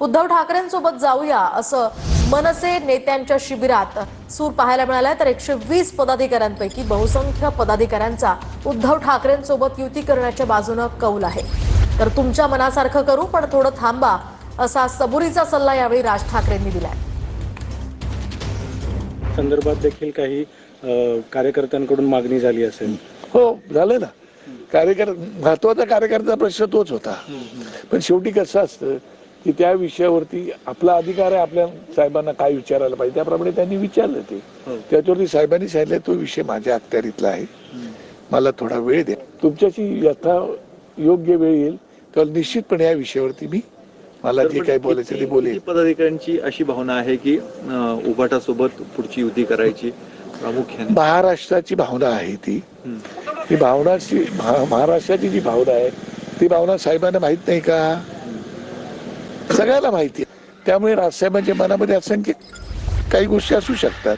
उद्धव ठाकरेंसोबत जाऊया असं मनसे नेत्यांच्या शिबिरात. सूर पाहायला मिळालाय तर एकशे वीस पदाधिकाऱ्यांपैकी बहुसंख्य पदाधिकाऱ्यांचा उद्धव ठाकरेंसोबत युती करण्याच्या बाजूनं कौल आहे. तर तुमच्या मनासारखं करू पण थोडं थांबा असा सबुरीचा सल्ला यावेळी राज ठाकरेंनी दिलाय. संदर्भात देखील काही कार्यकर्त्यांकडून मागणी झाली असेल. हो झालं ना. कार्यकर महत्त्वाचा कार्यकर्त्याचा प्रश्न तोच होता. पण शेवटी कसं असतं की त्या विषयावरती आपला अधिकार आहे आपल्या साहेबांना काय विचारायला पाहिजे त्याप्रमाणे त्यांनी विचारलं ते. त्याच्यावरती साहेबांनी सांगितलं तो विषय माझ्या अखत्यारीतला आहे. मला थोडा वेळ द्या तुमच्याशी यथा योग्य वेळ येईल तेव्हा निश्चितपणे या विषयावरती मी मला जे काही बोलायचं ते बोलेल. पदाधिकाऱ्यांची अशी भावना आहे की उभाटासोबत पुढची युती करायची प्रामुख्याने? महाराष्ट्राची भावना आहे ती. ती भावनाची महाराष्ट्राची जी भावना आहे ती भावना साहेबांना माहीत नाही का? सगळ्याला माहिती आहे. त्यामुळे राजसाहेबांच्या मनामध्ये असंख्य काही गोष्टी असू शकतात.